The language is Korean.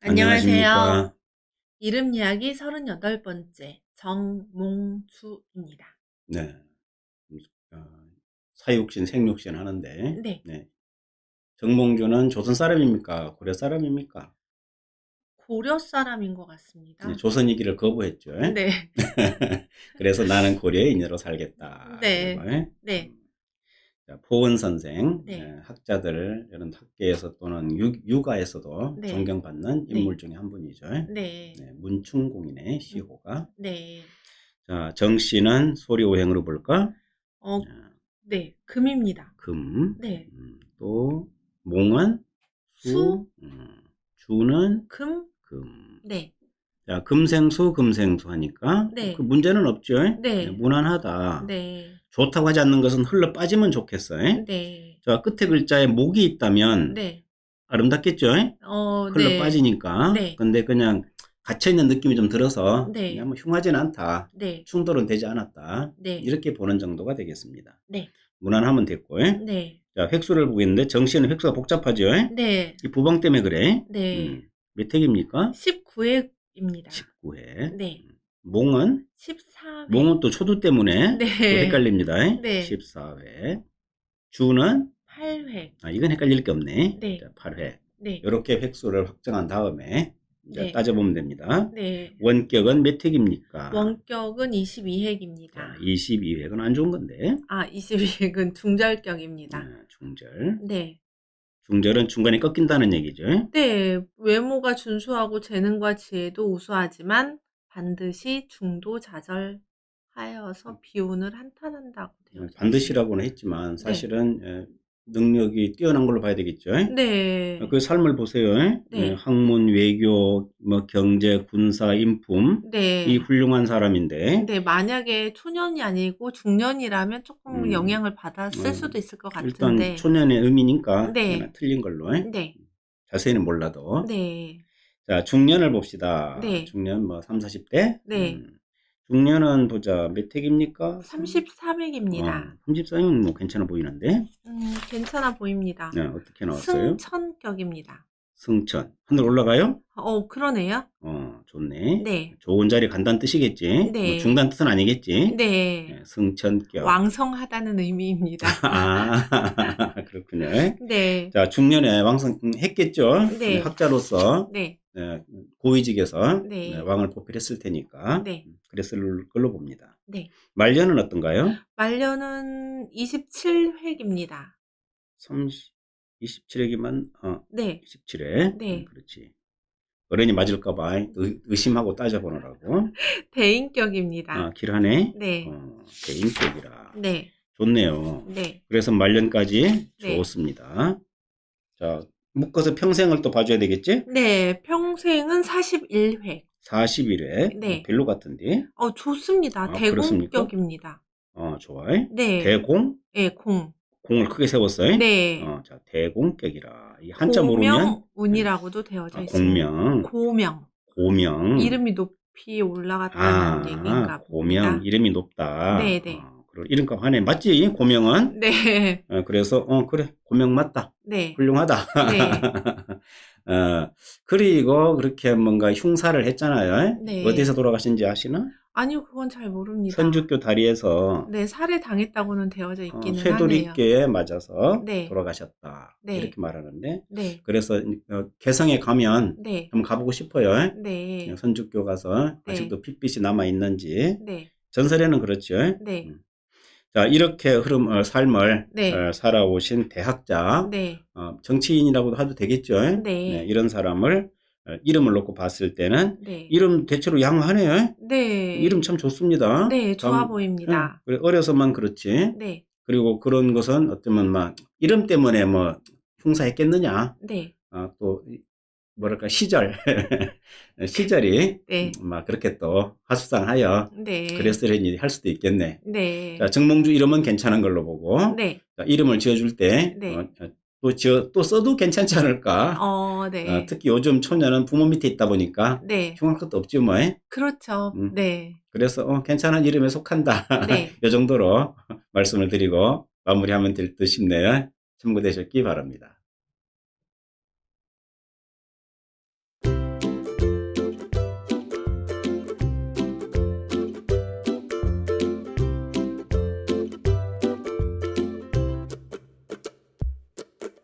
안녕하세요. 이름 이야기 38번째 정몽수입니다. 네. 음, 어, 사육신, 생육신 하는데, 네. 네. 정몽주는 조선 사람입니까? 고려 사람입니까? 고려 사람인 것 같습니다. 네, 조선이기를 거부했죠. 네. 그래서 나는 고려의 인여로 살겠다. 네. 네. 자, 포은 선생, 네. 예, 학자들, 이런 학계에서 또는 유, 육아에서도 네. 존경받는 네. 인물 중에 한 분이죠. 네. 네, 문충공인의 시호가. 네. 자, 정 씨는 소리 오행으로 볼까? 어, 자, 네. 금입니다. 금. 네. 음, 또 몽은 수, 수. 음, 주는 금. 금. 네. 자, 금생수, 금생수 하니까 네. 그 문제는 없죠. 네. 무난하다. 네. 좋다고 하지 않는 것은 흘러 빠지면 좋겠어요. 네. 자, 끝에 글자에 목이 있다면 네. 아름답겠죠. 어, 흘러 네. 빠지니까. 네. 근데 그냥 갇혀 있는 느낌이 좀 들어서 네. 그냥 뭐 흉하지는 않다. 네. 충돌은 되지 않았다. 네. 이렇게 보는 정도가 되겠습니다. 네. 무난하면 됐고. 네. 자, 획수를 보겠는데 정씨는 획수가 복잡하죠. 네. 이 부방 때문에 그래. 네. 음, 몇 핵입니까? 19회입니다. 19회. 네. 몽은? 14회. 몽은 또 초두 때문에 네. 또 헷갈립니다. 네. 14회. 주는? 8회. 아, 이건 헷갈릴 게 없네. 네. 자, 8회. 네. 이렇게 획수를 확정한 다음에 이제 네. 따져보면 됩니다. 네. 원격은 몇 핵입니까? 원격은 22핵입니다. 자, 22획은 안 좋은 건데. 아, 22핵은 중절격입니다. 아, 중절. 네. 중절은 중간에 꺾인다는 얘기죠. 네, 외모가 준수하고 재능과 지혜도 우수하지만 반드시 중도 좌절하여서 비운을 한탄한다고 되어 있습니다. 반드시라고는 했지만 사실은 에, 능력이 뛰어난 걸로 봐야 되겠죠. 네. 그 삶을 보세요. 네. 예, 학문, 외교, 뭐 경제, 군사, 인품 네. 이 훌륭한 사람인데 네, 만약에 초년이 아니고 중년이라면 조금 음. 영향을 받았을 음. 수도 있을 것 일단 같은데. 초년의 의미니까 네. 틀린 걸로 네. 자세히는 몰라도 네. 자 중년을 봅시다. 네. 중년 뭐 3, 40대 네. 중년은 보자 몇 핵입니까? 33핵입니다. 34면 뭐 괜찮아 보이는데 음, 괜찮아 보입니다. 네, 어떻게 나왔어요? 승천격입니다. 승천 하늘 올라가요? 어, 그러네요. 어 좋네. 네. 좋은 자리 간다는 뜻이겠지. 네. 뭐 중단 뜻은 아니겠지. 네. 네, 승천격. 왕성하다는 의미입니다. 아, 그렇군요. 네. 자, 중년에 왕성했겠죠. 네. 학자로서 네. 네, 고위직에서 네. 네, 왕을 보필했을 테니까 네. 그랬을 걸로 봅니다. 네. 말년은 어떤가요? 말년은 27획입니다. 30, 27회기만 어, 네. 27회. 네. 그렇지. 어른이 맞을까봐 의- 의심하고 따져보느라고. 대인격입니다. 아, 길하네. 네. 어, 개인격이라. 네. 좋네요. 네. 그래서 말년까지 네. 좋습니다. 자, 묶어서 평생을 또 봐줘야 되겠지? 네. 평생은 41획. 41회. 네. 별로 같은데. 어, 좋습니다. 아? 대공격입니다. 어, 좋아요. 네. 대공? 네, 공. 공을 크게 세웠어요. 네. 어, 자, 대공격이라. 이 한자 모르면 고명운이라고도 되어져 아, 있습니다. 공명, 고명. 고명. 이름이 높이 올라갔다는 아, 얘기인가 고명. 봅니다. 이름이 높다. 네, 네. 어, 이름값 하네. 맞지? 고명은? 네. 어, 그래서, 어, 그래. 고명 맞다. 네. 훌륭하다. 어, 그리고 그렇게 뭔가 흉사를 했잖아요. 네. 어디서 돌아가신지 아시나? 아니요, 그건 잘 모릅니다. 선주교 다리에서 네, 살해 당했다고는 되어져 어, 있기는 하네요. 쇠돌이께에 맞아서 네. 돌아가셨다. 네. 이렇게 말하는데 네. 그래서 어, 개성에 가면 네. 한번 가보고 싶어요. 네. 선주교 가서 네. 아직도 핏빛이 남아 있는지 네. 전설에는 그렇죠. 네. 음. 자 이렇게 흐름 어, 삶을 네. 어, 살아오신 대학자, 네. 어, 정치인이라고도 하도 되겠죠. 네. 이런 사람을 어, 이름을 놓고 봤을 때는 네. 이름 대체로 양호하네요. 네. 이름 참 좋습니다. 네, 좋아 참, 보입니다. 응, 어려서만 그렇지. 네. 그리고 그런 것은 어쩌면 막 이름 때문에 뭐 흉사했겠느냐. 네. 아, 또 이- 뭐랄까 시절 시절이 네. 막 그렇게 또 화수상하여 네. 그랬으려니 할 수도 있겠네. 네. 자, 정몽주 이름은 괜찮은 걸로 보고 네. 자, 이름을 지어줄 때 네. 어, 어, 또 지어 또 써도 괜찮지 않을까. 어, 네. 어, 특히 요즘 초년은 부모 밑에 있다 보니까 네. 흉할 것도 없지 뭐. 그렇죠. 음. 네. 그래서 어, 괜찮은 이름에 속한다. 네. 이 정도로 말씀을 드리고 마무리하면 될 듯 싶네요. 참고되셨기 바랍니다.